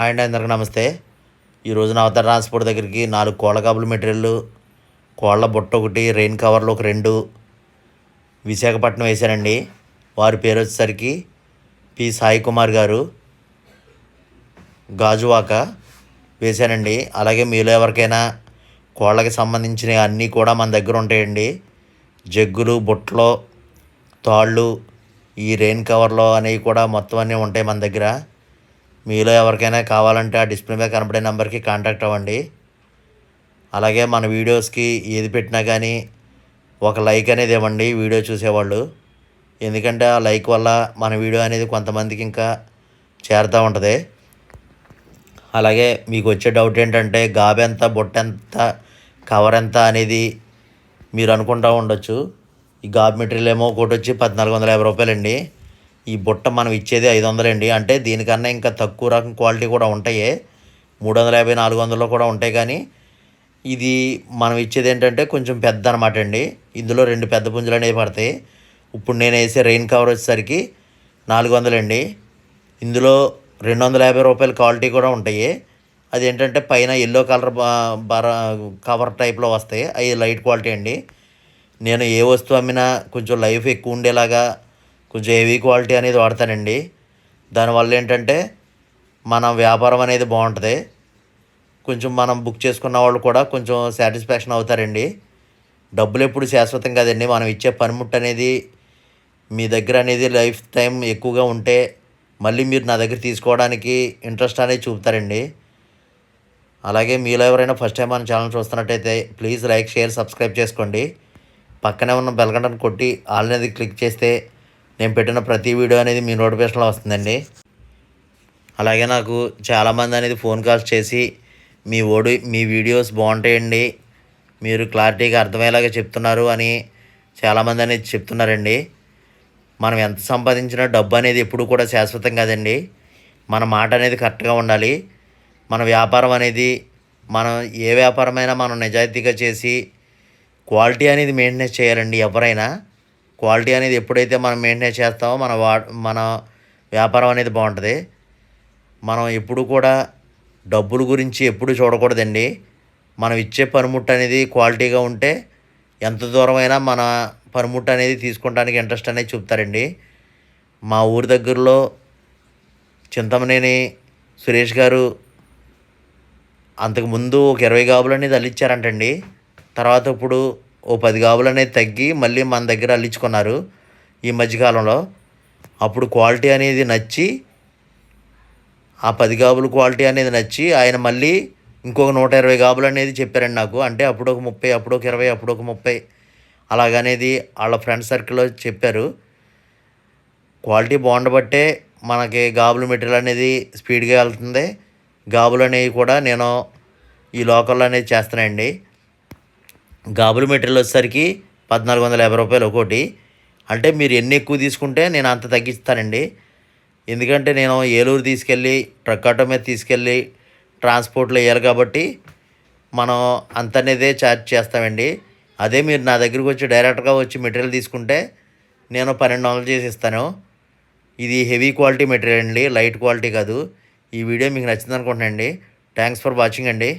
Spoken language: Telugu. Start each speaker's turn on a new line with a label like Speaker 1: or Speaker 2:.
Speaker 1: హాయ్ అండి అందరికీ నమస్తే. ఈరోజు నా అవతార ట్రాన్స్పోర్ట్ దగ్గరికి నాలుగు కోళ్ళ కబులు మెటీరియల్ కోళ్ళ బుట్ట ఒకటి రెయిన్ కవర్లు ఒక రెండు విశాఖపట్నం వేశానండి. వారి పేరు వచ్చేసరికి పి. సాయి కుమార్ గారు గాజువాక వేశానండి. అలాగే మీలో ఎవరికైనా కోళ్ళకి సంబంధించిన అన్నీ కూడా మన దగ్గర ఉంటాయండి. జగ్గులు బుట్టలు తాళ్ళు ఈ రెయిన్ కవర్లో అనేవి కూడా మొత్తం అన్నీ ఉంటాయి మన దగ్గర. మీలో ఎవరికైనా కావాలంటే ఆ డిస్ప్లే మీద కనపడే నెంబర్కి కాంటాక్ట్ అవ్వండి. అలాగే మన వీడియోస్కి ఏది పెట్టినా కానీ ఒక లైక్ అనేది ఇవ్వండి వీడియో చూసేవాళ్ళు. ఎందుకంటే ఆ లైక్ వల్ల మన వీడియో అనేది కొంతమందికి ఇంకా చేరుతూ ఉంటుంది. అలాగే మీకు వచ్చే డౌట్ ఏంటంటే గాబెంత ఎంత కవర్ ఎంత అనేది మీరు అనుకుంటూ ఉండొచ్చు. ఈ గాబ్ మెటీరియల్ ఏమో ఒకటి వచ్చి పద్నాలుగు వందల యాభై రూపాయలండి. ఈ బుట్ట మనం ఇచ్చేది ఐదు వందలండి అంటే దీనికన్నా ఇంకా తక్కువ రకం క్వాలిటీ కూడా ఉంటాయి. మూడు వందల యాభై నాలుగు వందలు కూడా ఉంటాయి కానీ ఇది మనం ఇచ్చేది ఏంటంటే కొంచెం పెద్ద అనమాట అండి ఇందులో రెండు పెద్ద పుంజులు అనేవి పడతాయి. ఇప్పుడు నేను వేసే రెయిన్ కవర్ వచ్చేసరికి నాలుగు వందలండి ఇందులో రెండు వందల యాభై రూపాయల క్వాలిటీ కూడా ఉంటాయి. అది ఏంటంటే పైన ఎల్లో కలర్ బర కవర్ టైప్లో వస్తాయి. అవి లైట్ క్వాలిటీ అండి. నేను ఏ వస్తువు అమ్మినా కొంచెం లైఫ్ ఎక్కువ ఉండేలాగా కొంచెం హెవీ క్వాలిటీ అనేది వాడతానండి. దానివల్ల ఏంటంటే మన వ్యాపారం అనేది బాగుంటుంది. కొంచెం మనం బుక్ చేసుకున్న వాళ్ళు కూడా కొంచెం సాటిస్ఫాక్షన్ అవుతారండి. డబ్బులు ఎప్పుడు శాశ్వతం కదండి. మనం ఇచ్చే పనిముట్టు అనేది మీ దగ్గర అనేది లైఫ్ టైం ఎక్కువగా ఉంటే మళ్ళీ మీరు నా దగ్గర తీసుకోవడానికి ఇంట్రెస్ట్ అనేది చూపుతారండి. అలాగే మీలో ఎవరైనా ఫస్ట్ టైం మన ఛానల్ చూస్తున్నట్టయితే ప్లీజ్ లైక్ షేర్ సబ్స్క్రైబ్ చేసుకోండి. పక్కనే ఉన్న బెల్గంటను కొట్టి ఆల్ అనేది క్లిక్ చేస్తే నేను పెట్టిన ప్రతి వీడియో అనేది మీ నోటిఫికేషన్లో వస్తుందండి. అలాగే నాకు చాలామంది అనేది ఫోన్ కాల్స్ చేసి మీ ఓడి మీ వీడియోస్ బాగుంటాయండి మీరు క్లారిటీగా అర్థమయ్యేలాగా చెప్తున్నారు అని చాలామంది అనేది చెప్తున్నారండి. మనం ఎంత సంపాదించినా డబ్బు అనేది ఎప్పుడు కూడా శాశ్వతం కాదండి. మన మాట అనేది కరెక్ట్గా ఉండాలి. మన వ్యాపారం అనేది మనం ఏ వ్యాపారమైనా మనం నిజాయితీగా చేసి క్వాలిటీ అనేది మెయింటెనెన్స్ చేయాలండి ఎవరైనా. క్వాలిటీ అనేది ఎప్పుడైతే మనం మెయింటైన్ చేస్తామో మన వా మన వ్యాపారం అనేది బాగుంటుంది. మనం ఎప్పుడు కూడా డబ్బుల గురించి ఎప్పుడు చూడకూడదండి. మనం ఇచ్చే పనిముట్టు అనేది క్వాలిటీగా ఉంటే ఎంత దూరమైనా మన పనిముట్టు అనేది తీసుకోవడానికి ఇంట్రెస్ట్ అనేది చూపుతారండి. మా ఊరి దగ్గరలో చింతమనేని సురేష్ గారు అంతకుముందు ఒక ఇరవై గాబులు అనేది అల్లిచ్చారంటండి. తర్వాత ఇప్పుడు ఓ పది గాబులు అనేది తగ్గి మళ్ళీ మన దగ్గర అల్లించుకున్నారు ఈ మధ్యకాలంలో. అప్పుడు క్వాలిటీ అనేది నచ్చి ఆ పది గాబులు క్వాలిటీ అనేది నచ్చి ఆయన మళ్ళీ ఇంకొక నూట ఇరవై గాబులు అనేది చెప్పారండి నాకు. అంటే అప్పుడు ఒక ముప్పై అప్పుడు ఒక ఇరవై అప్పుడు ఒక ముప్పై. అలాగనేది వాళ్ళ ఫ్రెండ్ సర్కిల్లో చెప్పారు. క్వాలిటీ బాగుండబట్టే మనకి గాబులు మెటీరియల్ అనేది స్పీడ్గా వెళ్తుంది. గాబులు అనేవి కూడా నేను ఈ లోకల్లో అనేది చేస్తానండి గాబులు మెటీరియల్ వచ్చేసరికి పద్నాలుగు వందల యాభై రూపాయలు ఒకటి అంటే మీరు ఎన్ని ఎక్కువ తీసుకుంటే నేను అంత తగ్గిస్తానండి. ఎందుకంటే నేను ఏలూరు తీసుకెళ్ళి ట్రక్ ఆటో మీద తీసుకెళ్ళి ట్రాన్స్పోర్ట్లో వేయాలి కాబట్టి మనం అంత అనేదే ఛార్జ్ చేస్తామండి. అదే మీరు నా దగ్గరికి వచ్చి డైరెక్ట్గా వచ్చి మెటీరియల్ తీసుకుంటే నేను పన్నెండు వందలు చేసి ఇస్తాను. ఇది హెవీ క్వాలిటీ మెటీరియల్ అండి లైట్ క్వాలిటీ కాదు. ఈ వీడియో మీకు నచ్చింది అనుకుంటున్నాను అండి థ్యాంక్స్ ఫర్ వాచింగ్ అండి.